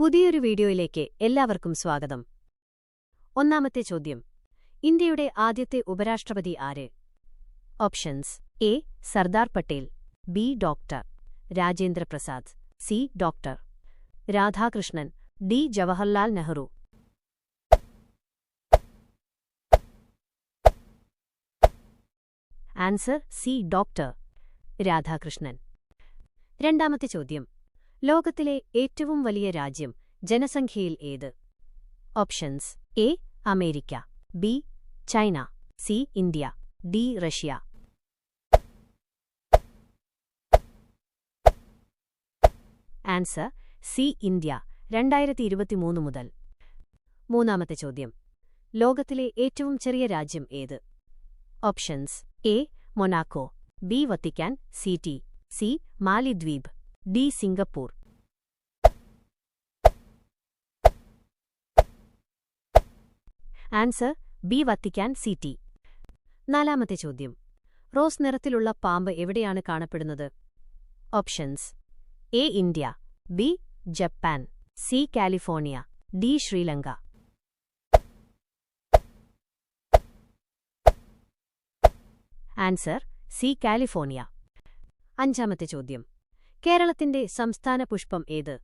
പുതിയൊരു വീഡിയോയിലേക്ക് എല്ലാവർക്കും സ്വാഗതം. ഒന്നാമത്തെ ചോദ്യം. ഇന്ത്യയുടെ ആദ്യത്തെ ഉപരാഷ്ട്രപതി ആര്? Options. A. Sardar Patel. B. Doctor. Rajendra Prasad. C. Doctor. Radhakrishnan. D. Jawaharlal Nehru. Answer C. Doctor. Radhakrishnan. രണ്ടാമത്തെ ചോദ്യം. ലോകത്തിലെ ഏറ്റവും വലിയ രാജ്യം ജനസംഖ്യയിൽ ഏത്? Options A America B China C India D Russia. Answer C India രണ്ടായിരത്തി ഇരുപത്തിമൂന്ന് മുതൽ. മൂന്നാമത്തെ ചോദ്യം. ലോകത്തിലെ ഏറ്റവും ചെറിയ രാജ്യം ഏത്? Options A Monaco B Vatican city C Maldives. D Singapore. Answer B Vatican city. നാലാമത്തെ ചോദ്യം. റോസ് നിറത്തിലുള്ള പാമ്പ് എവിടെയാണ് കാണപ്പെടുന്നത്? Options. A India B Japan C California D Sri Lanka. Answer C California. അഞ്ചാമത്തെ ചോദ്യം. കേരളത്തിന്റെ സംസ്ഥാന പുഷ്പം ഏത്?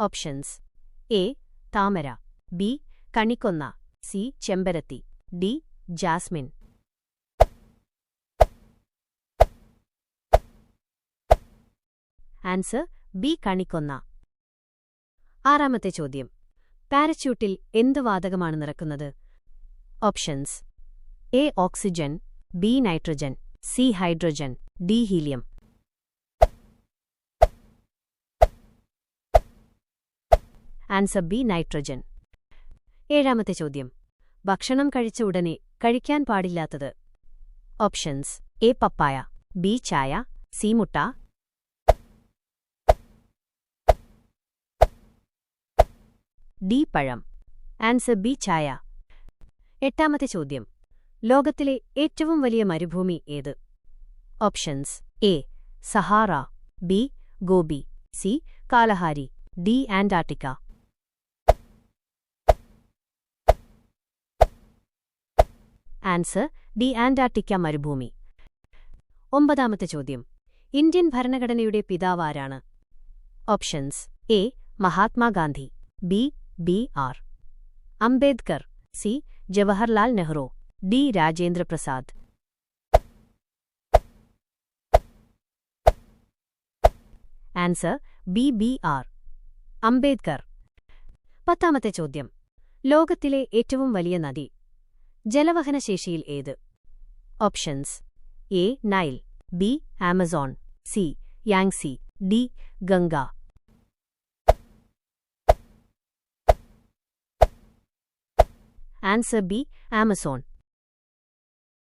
ഓപ്ഷൻസ്. എ താമര. ബി കണിക്കൊന്ന. സി ചെമ്പരത്തി. D jasmine. ആൻസർ ബി കണിക്കൊന്ന. ആറാമത്തെ ചോദ്യം. പാരച്യൂട്ടിൽ എന്ത് വാതകമാണ് നിറക്കുന്നത്? Options. A oxygen. B nitrogen. C hydrogen. D helium. Answer B nitrogen. ഏഴാമത്തെ ചോദ്യം. ഭക്ഷണം കഴിച്ച ഉടനെ കഴിക്കാൻ പാടില്ലാത്തത്. ഓപ്ഷൻസ്. എ പപ്പായ ബി ചായ സി മുട്ട. ഡി പഴം. ആൻസർ ബി ചായ. എട്ടാമത്തെ ചോദ്യം. ലോകത്തിലെ ഏറ്റവും വലിയ മരുഭൂമി ഏത്? Options. A. Sahara B. Gobi C. Kalahari D. Antarctica. Answer D Antarctica മരുഭൂമി. ഒമ്പതാമത്തെ ചോദ്യം. ഇന്ത്യൻ ഭരണഘടനയുടെ പിതാവ് ആരാണ്? Options A. Mahatma Gandhi B. B. R. Ambedkar C. Jawaharlal Nehru D. Rajendra Prasad. Answer B. B. R. Ambedkar. പത്താമത്തെ ചോദ്യം. ലോകത്തിലെ ഏറ്റവും വലിയ നദി ജലവഹനശേഷിയിൽ ഏത്? Options. A Nile B Amazon C Yangtze D Ganga. Answer B Amazon.